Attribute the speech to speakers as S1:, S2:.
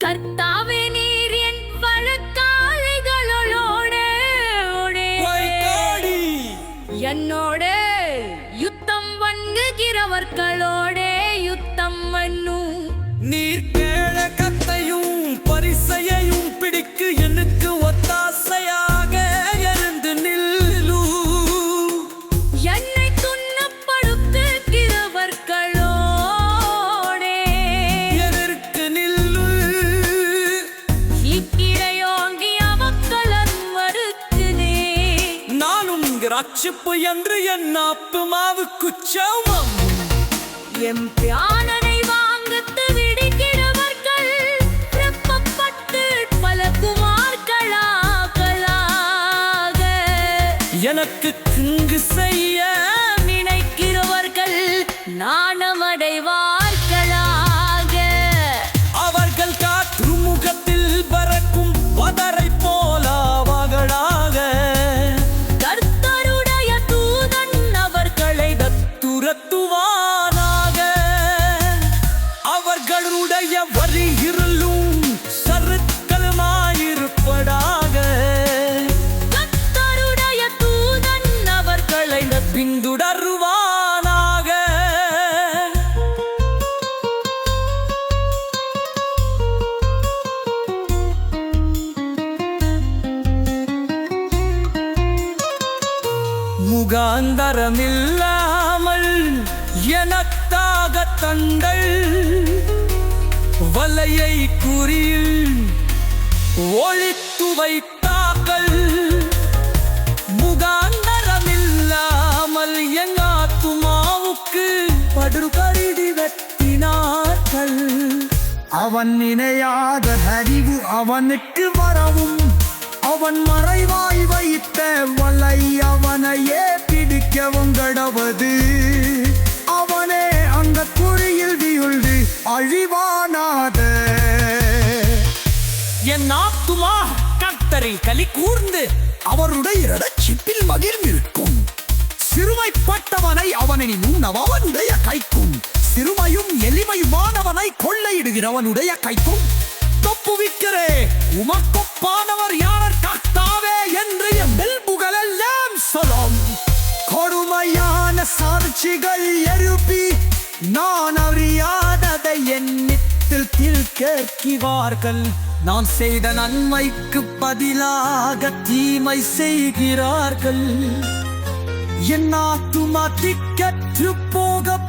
S1: கர்த்தாவே நீர் என் வழக்காளிகளோடு. என்னோட யுத்தம் வன்குகிறவர்களோடே
S2: நானும் ரட்சிப்பு என்று என் ஆத்துமாவுக்கு சமம்
S1: எம் பிராணனை வாங்கத்து விடுகிறவர்கள் பிரப்பப்பட்டு பல குமார்களாகலாக.
S2: எனக்கு கிங்கு செய்ய முகாந்தரமில்லாமல் எனத்தாக தங்கள் வலையை குறியில் ஒழித்து வைத்தாக்கள் முகாந்தரமில்லாமல் என் ஆத்துமாவுக்கு படுகரிடி வெட்டினார்கள்.
S3: அவன் நினையாத அறிவு அவனுக்கு வரவும் அவன் மறைவாய் வைத்த வலையா கடவது அவனே அந்த குழியில் வீழ்ந்து அழிவானாத
S2: என் ஆத்துமா கர்த்தரில் களி கூர்ந்து.
S3: அவருடைய இரட்சிப்பில் மகிழ்ந்திருக்கும் சிறுமைப்பட்டவனை அவனின் உண்ணவனுடைய கைக்கும். சிறுமையும் எளிமையுமானவனை கொள்ளையிடுகிறவனுடைய கைக்கும். தப்புவிக்கிறே உமக்கொப்பானவர் யார்? சாட்சிகள் எழுப்பி நான் அறியாததை எண்ணித்தில் தில் கேட்கிறார்கள். நான் செய்த நன்மைக்கு பதிலாக தீமை செய்கிறார்கள். என் ஆத்துமா போக